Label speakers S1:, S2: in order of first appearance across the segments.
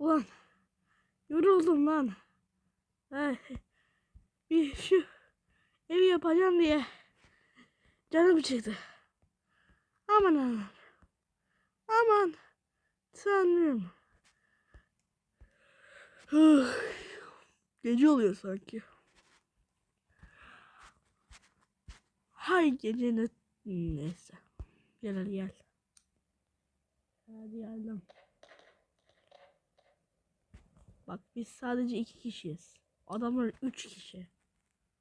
S1: Ulan yoruldum lan. Ay, bir şu evi yapacağım diye canım çıktı. Aman aman. Aman tanrım. Gece oluyor sanki. Hay gece ne... Neyse. Gel hadi gel. Hadi geldim. Bak biz sadece iki kişiyiz. Adamlar üç kişi.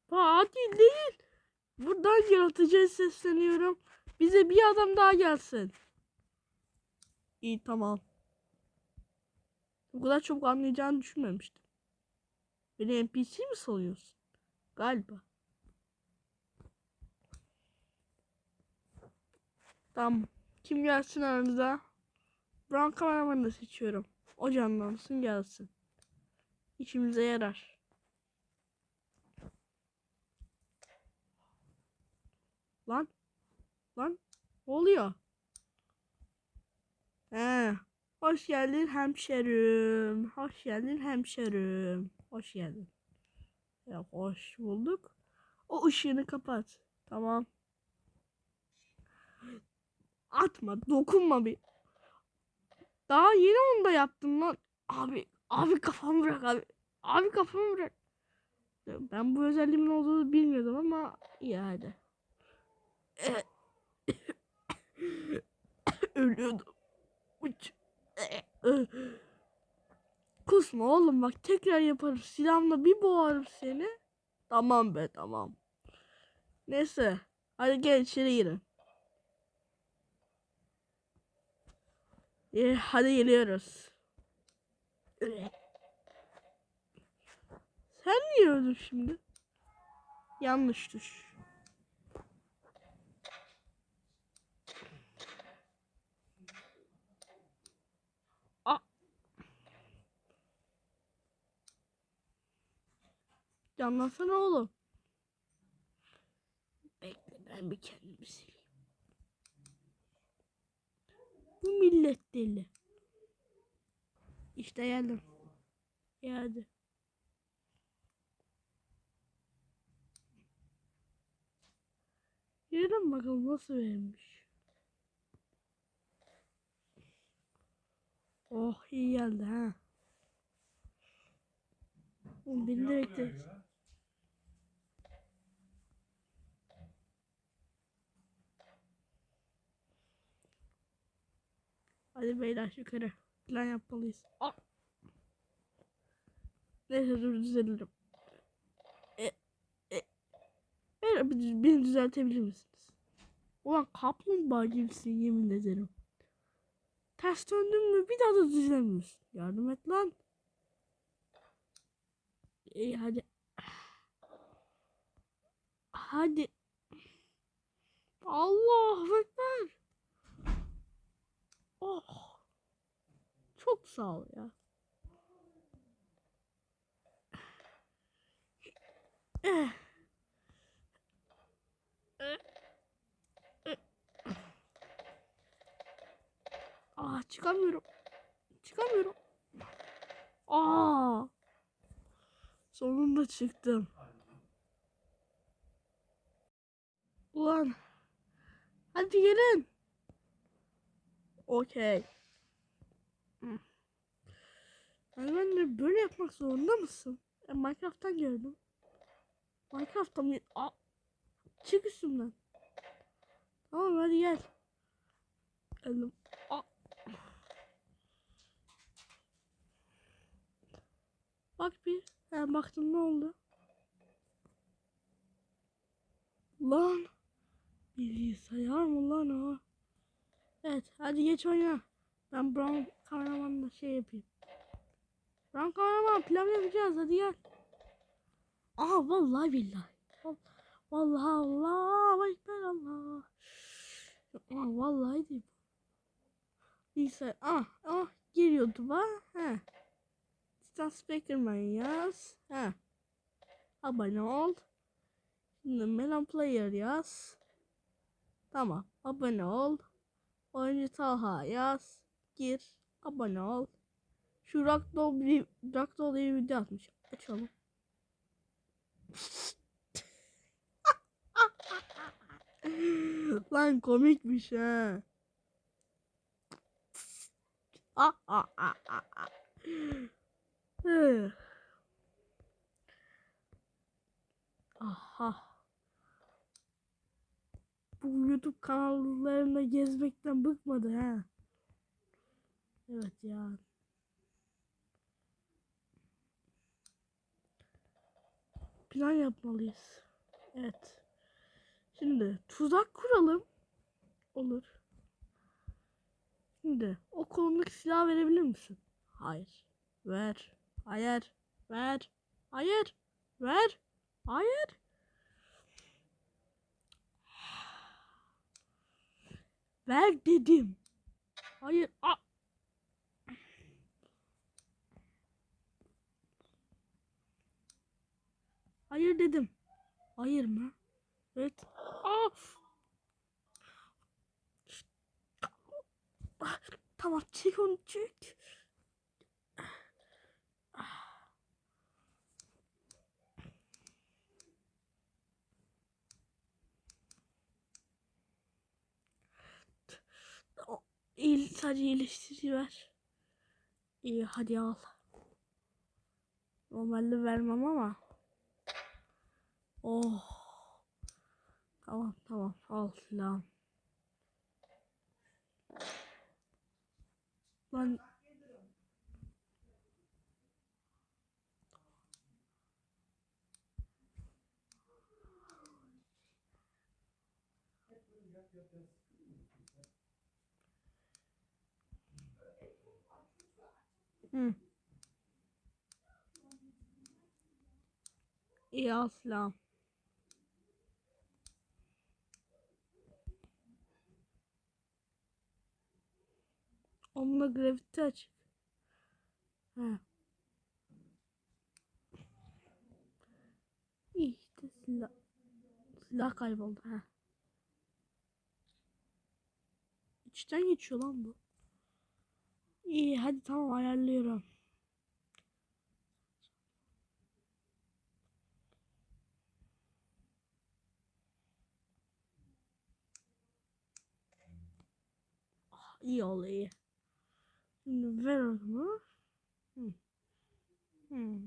S1: Fatih değil. Buradan yaratıcıya sesleniyorum. Bize bir adam daha gelsin. İyi tamam. Bu kadar çok anlayacağını düşünmemiştim. Beni NPC mi sanıyorsun? Galiba. Tamam. Kim gelsin aranıza? Brown kameramanı da seçiyorum. O canlansın gelsin. İşimize yarar. Lan. Lan. Oluyor? He. Hoş geldin hemşerim. Hoş geldin hemşerim. Hoş geldin. Ya hoş bulduk. O ışığını kapat. Tamam. Atma, dokunma bir. Daha yeni onu da yaptım lan. Abi, abi kafamı bırak abi. Abi kafamı bırak. Ben bu özelliğimin olduğunu bilmiyordum ama iyi hadi. Ölüyordum. Kusma oğlum bak tekrar yaparım. Silahımla bir boğarım seni. Tamam be tamam. Neyse. Hadi gel içeri girin. Ee, hadi geliyoruz. Sen niye öldün şimdi? Yanlış tuş. Aa. Oğlum. Bekle ben bir kendimi sileyim. Bu millet deli. İşte geldim. Geldi. Girelim bakalım nasıl vermiş. Oh iyi geldi ha. Oğlum beni direkt de... Hadi beyler yukarı. Plan yapmalıyız. Aa! Neyse dur düzelirim. E, e. Bir- beni düzeltebilir misiniz? Ulan kaplumbağa gibisin yemin ederim. Ters döndün mü bir daha da düzelmiyorsun. Yardım et lan. İyi hadi. Hadi. Allah Ekber. Oh. Çok sağ ol ya. Aa çıkamıyorum. Çıkamıyorum. Aa. Sonunda çıktım. Ulan. Hadi gelin. Okey. Ben de böyle yapmak zorunda mısın? E, Minecraft'tan gördüm. Minecraft'ta mı? Aa, çık üstümden. Tamam hadi gel. Geldim. Aa. Bak bir. Ben baktım ne oldu? Lan. Bilgisayar mı lan o? Evet hadi geç oyna. Ben Brown kameramanla şey yapayım. Brown kameraman plan yapacağız hadi gel. Aha vallahi billahi. Val- Vallahi Allah ekber Allah. Aa, vallahi değil. Bilgisayar. Ah ah gir YouTube'a. He. Titan Speakerman yaz. He. Abone ol. Şimdi Melon Player yaz. Tamam. Abone ol. Oyuncu Talha yaz. Gir. Abone ol. Şu Ragdoll Ragdoll diye bir video atmış. Açalım. Lan komikmiş ha. Ah, ah, ah, ah, ah. Aha. Bu YouTube kanallarına gezmekten bıkmadı ha. Evet ya. Plan yapmalıyız. Evet. Şimdi tuzak kuralım. Olur. Şimdi o kolundaki silah verebilir misin? Hayır. Ver. Hayır. Ver. Hayır. Ver. Hayır. Ver dedim. Hayır. A Hayır dedim. Hayır mı? Evet. Ah, Tamam çek onu çek. İyi, sadece iyileştirici ver. İyi hadi al. Normalde vermem ama. Oh. Tamam tamam al lan. Lan Hı. İyi al Onunla gravity açık. Ha. İşte silah. Silah kayboldu ha. İçten geçiyor lan bu. İyi hadi tamam ayarlıyorum. Ah, iyi iyi. Şimdi ver. Hı. Hı.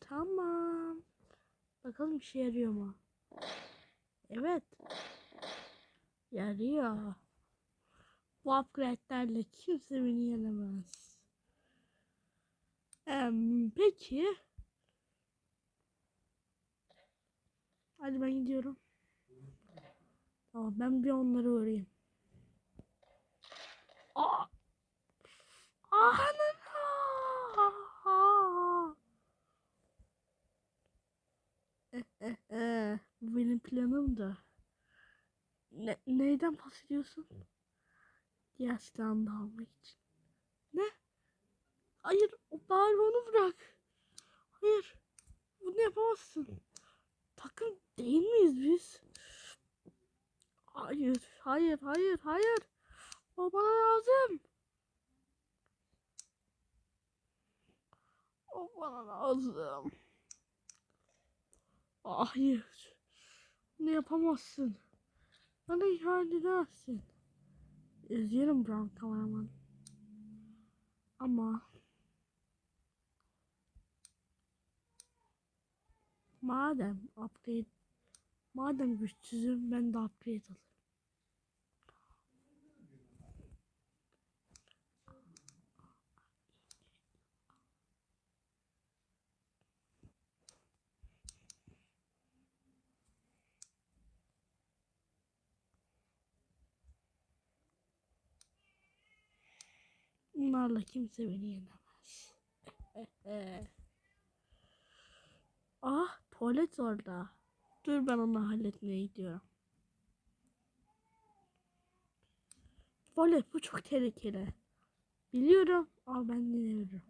S1: Tamam. Bakalım işe yarıyor mu? Evet. Yarıyor. Bu upgrade'lerle kimse beni yenemez. Em, peki. Hadi ben gidiyorum. Tamam ben bir onları uğrayayım. Aa! Eh, eh. Bu benim planım da. Ne, neyden bahsediyorsun? Diğer silahını da almak için. Ne? Hayır, bari onu bırak. Hayır, bunu yapamazsın. Takım değil miyiz biz? Hayır, hayır, hayır, hayır. O bana lazım. O bana lazım. Hayır. Bunu yapamazsın. Bana ihanet edemezsin. Üzgünüm Brown kameraman. Ama madem upgrade madem güçsüzüm ben de upgrade alırım. Bunlarla kimse beni yenemez. ah tuvalet orada. Dur ben onu halletmeye gidiyorum. tuvalet bu çok tehlikeli. Biliyorum ama ben veririm.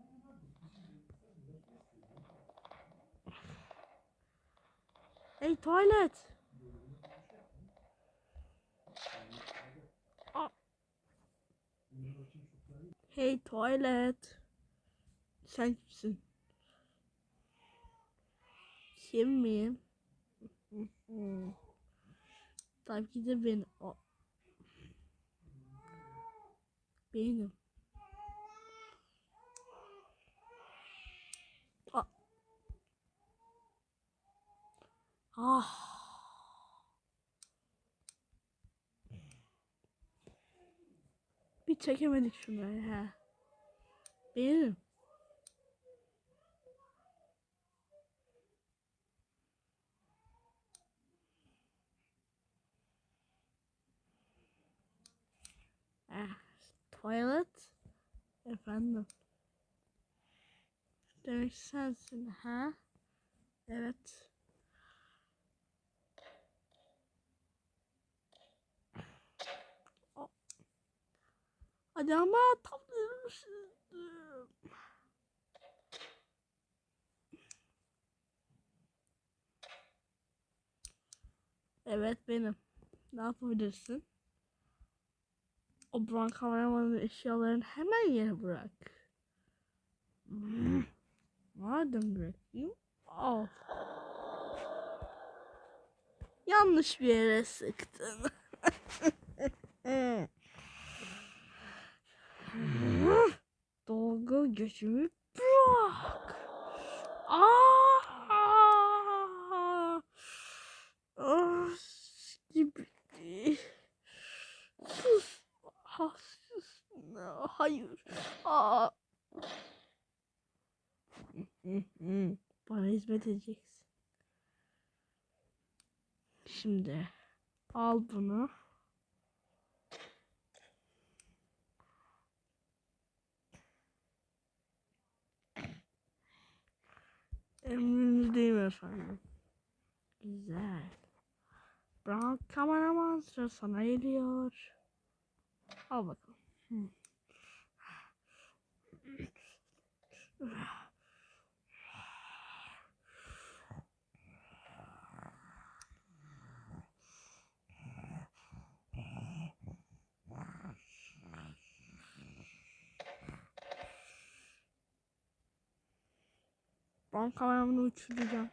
S1: Hey tuvalet. Hey tuvalet. Sen kimsin? Kim miyim? Tabii ki de ben. O. Benim. Aa. Ah. Bir çekemedik şunları ha. Benim. Ah, toilet. Efendim. Demek sensin ha? Evet. Hadi ama tatlı Evet benim. Ne yapabilirsin? O Brown kameramanın eşyalarını hemen yere bırak. Madem bırakayım. Al. Yanlış bir yere sıktın. Dalga geçimi bırak. Aa! Ah, gibi. Sus. Ah, sus. Hayır. Aa. Bana hizmet edeceksin. Şimdi al bunu. Emrinizdeyim efendim. Güzel. Brown kameraman sıra sana geliyor. Al bakalım. Kameramı uçuracağım.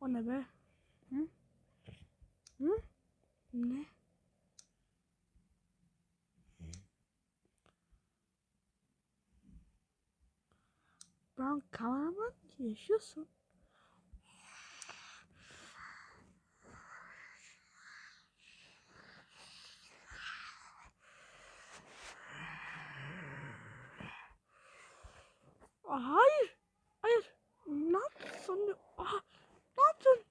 S1: O ne be? Hı? Hı? Ne? Brown kameraman yaşıyorsun. Aa, Hayır. Hayır. Ne yaptın? Aa, ne yaptın?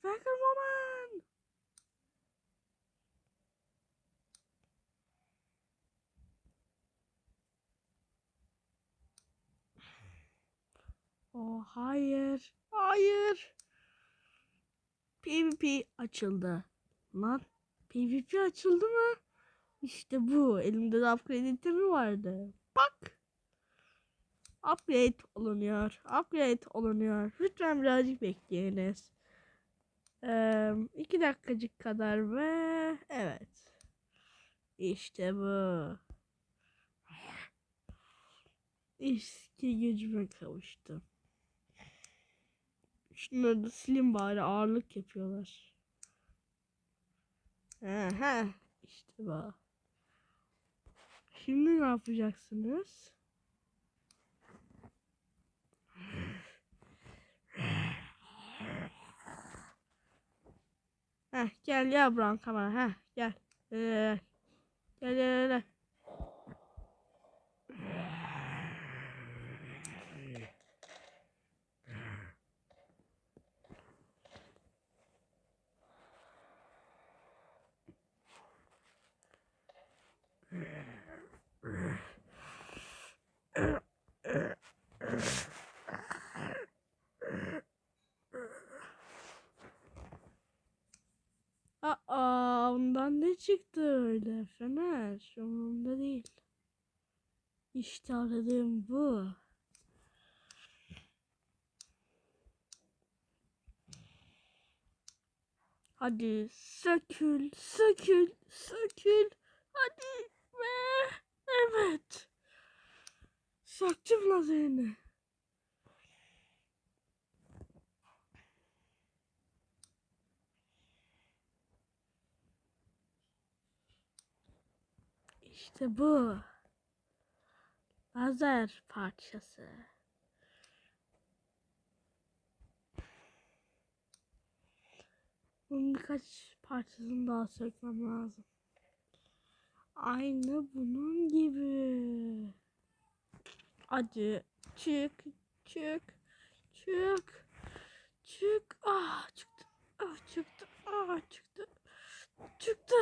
S1: Speaker Woman. Oh hayır. Hayır. PvP açıldı. Lan PvP açıldı mı? İşte bu. Elimde de upgrade itemi vardı. Bak. Upgrade olunuyor. Upgrade olunuyor. Lütfen birazcık bekleyiniz. Ee, iki dakikacık kadar ve evet. İşte bu. Eski gücüme kavuştum. Şunları da silin bari ağırlık yapıyorlar. Aha, işte bu. Şimdi ne yapacaksınız? Heh, gel ya Brown kamera. Heh, gel. Gel gel gel. gel, gel. Aa, ondan ne çıktı öyle? Fener. Umurumda değil. İşte aradığım bu. Hadi sökül, sökül, sökül. Hadi ve evet. Söktüm lazerini. İşte bu. Lazer parçası. Bunun birkaç parçasını daha sökmem lazım. Aynı bunun gibi. Hadi çık, çık, çık, çık. Ah çıktı, ah çıktı, ah çıktı, çıktı.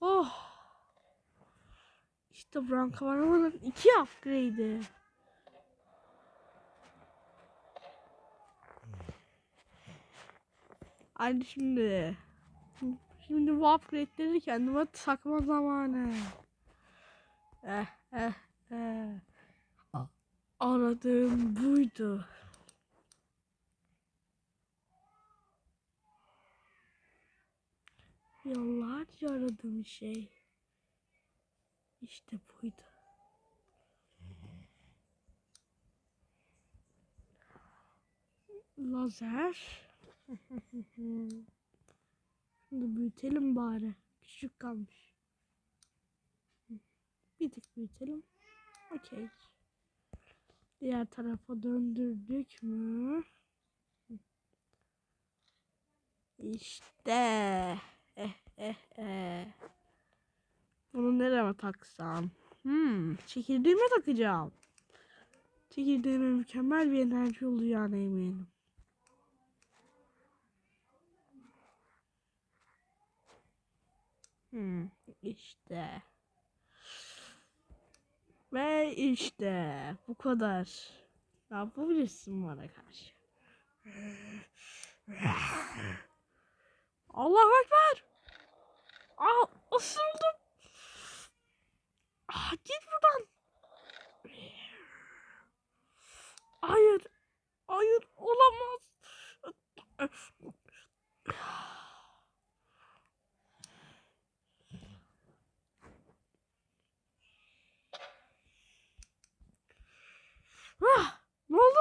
S1: Oh. İşte Brown Kameraman'ın iki upgrade'i. Hadi şimdi. Şimdi bu upgrade'leri kendime takma zamanı. Eh eh eh. Aradığım buydu. Yıllarca aradığım şey. İşte buydu. Lazer. Şimdi büyütelim bari. Küçük kalmış. Bir tık büyütelim. Okey. Diğer tarafa döndürdük mü? İşte. Eh eh eh. Bunu nereye taksam? Hmm, çekirdeğime takacağım. Çekirdeğime mükemmel bir enerji olacağına eminim. Hmm, işte. Ve işte bu kadar. Ne yapabilirsin bana karşı? Allahu Ekber! Aa, ısırıldım. Ah, git buradan. Hayır. Hayır olamaz. Ah, ne oldu?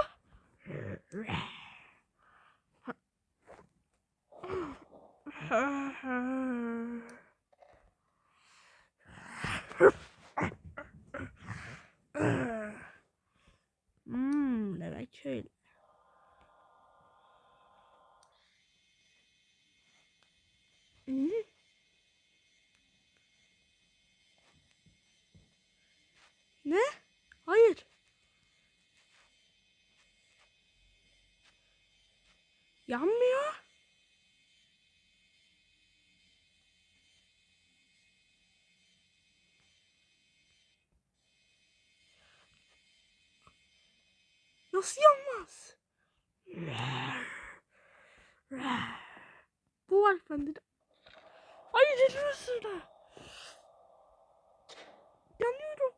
S1: Hmm, demek şöyle. Hı? Ne? Hayır. Yanmıyor. Nasıl yanmaz? Bu var bende de. Ay elimi. Yanıyorum.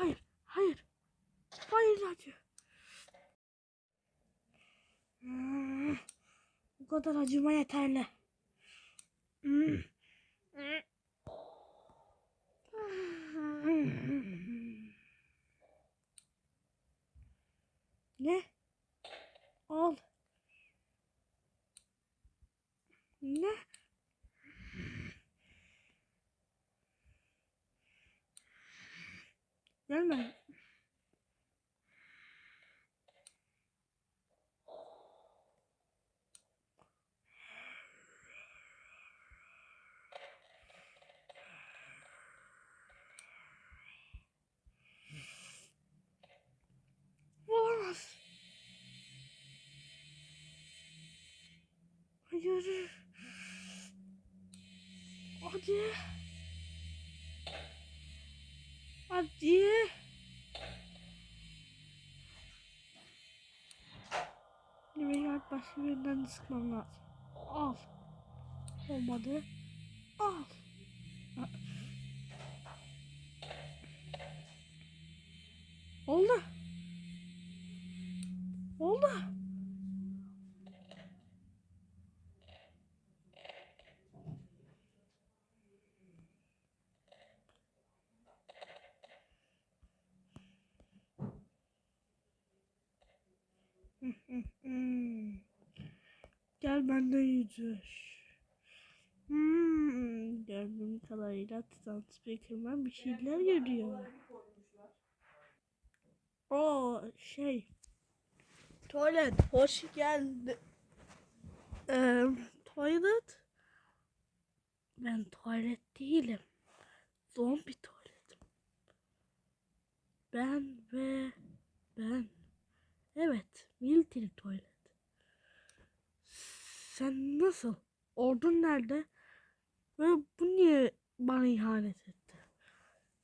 S1: Hayır, hayır. Hayır acı. Hmm, Bu kadar acıma yeterli. Hmm. Ne? Al. Ne? Gelme. Hayır. Hadi. Hadi. Veya başka birinden de sıkmam lazım. Al. Olmadı. Al. Ha. Oldu. Oldu. Hmm. Gel benden yüzüş. Hmm. Gördüğüm kadarıyla Titan Speakerman bir şeyler görüyor. O şey. Tuvalet. Hoş geldi. Ee, tuvalet. Ben tuvalet değilim. Zombi tuvaletim. Ben ve ben. Evet, military tuvalet. Sen nasıl? Ordun nerede? Ve bu niye bana ihanet etti?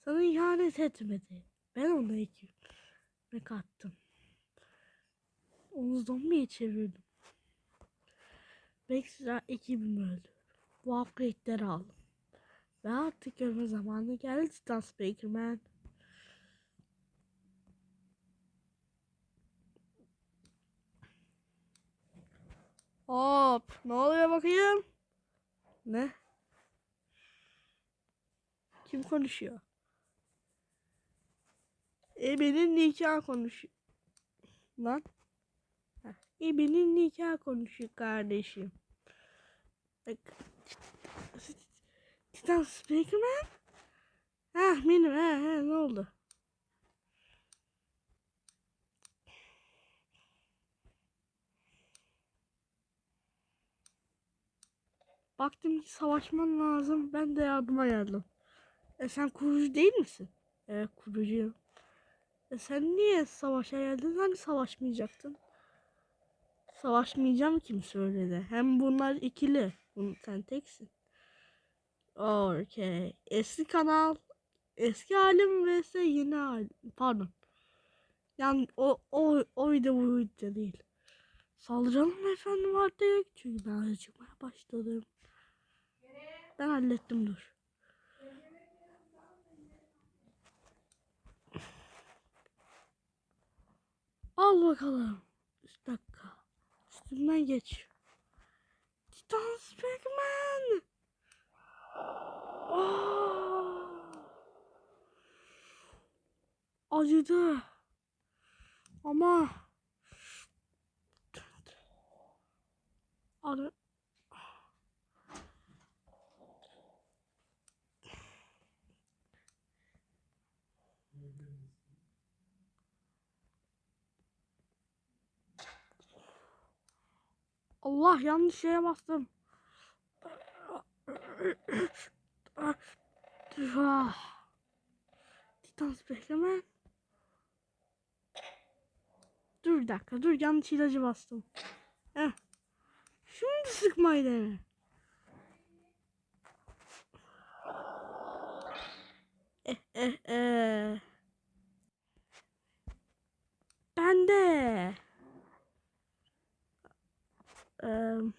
S1: Sana ihanet etmedi. Ben ona ekmek attım. Onu zombiye çevirdim. Belki sıra ekibimi öldürdüm. Bu upgrade'leri aldım. Ve artık ölme zamanı geldi Titan Speakerman. Hop. Ne oluyor bakayım? Ne? Kim konuşuyor? Ebe'nin nikah konuşuyor. Lan. Ebe'nin nikah konuşuyor kardeşim. Bak. Titan Speakerman? Ha benim ha, ha ne oldu? Baktım ki savaşman lazım. Ben de yardıma geldim. E sen kurucu değil misin? Evet kurucuyum. E sen niye savaşa geldin? Hani savaşmayacaktın? Savaşmayacağım kim söyledi? Hem bunlar ikili. Bunu sen teksin. Okey. Eski kanal. Eski halim vs yeni halim. Pardon. Yani o, o, o video bu video değil. Saldıralım efendim artık. Çünkü ben acıkmaya başladım. Ben hallettim dur. Al bakalım. Bir dakika. Üstümden geç. Titan Spagman. Oh. Acıdı. Ama Ara Allah yanlış şeye bastım. Ah. Titan bekleme. Dur bir dakika dur yanlış ilacı bastım. Heh. Şimdi sıkmayı dene. Eh eh eh. Ben de. Eee.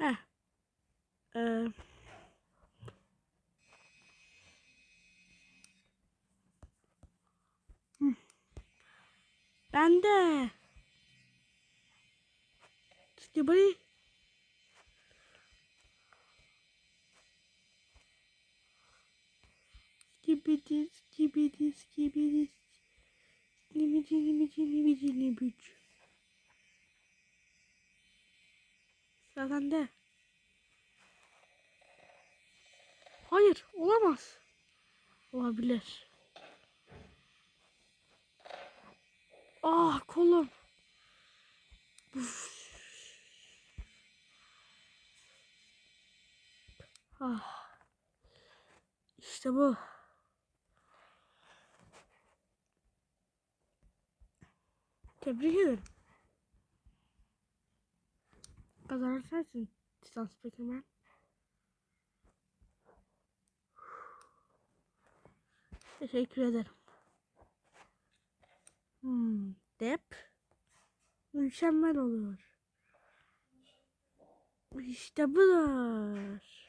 S1: Heh. Eee. Ben de. Skibidi. Skibidi, skibidi, skibidi. Nimidi, nimidi, nimidi, Sıra sende. Hayır, olamaz. Olabilir. Ah kolum. Uf. Ah. İşte bu. Tebrik ederim. Kazanan sensin. Titan Speakerman. Teşekkür ederim. Hmm, dep. Mükemmel oluyor. İşte budur.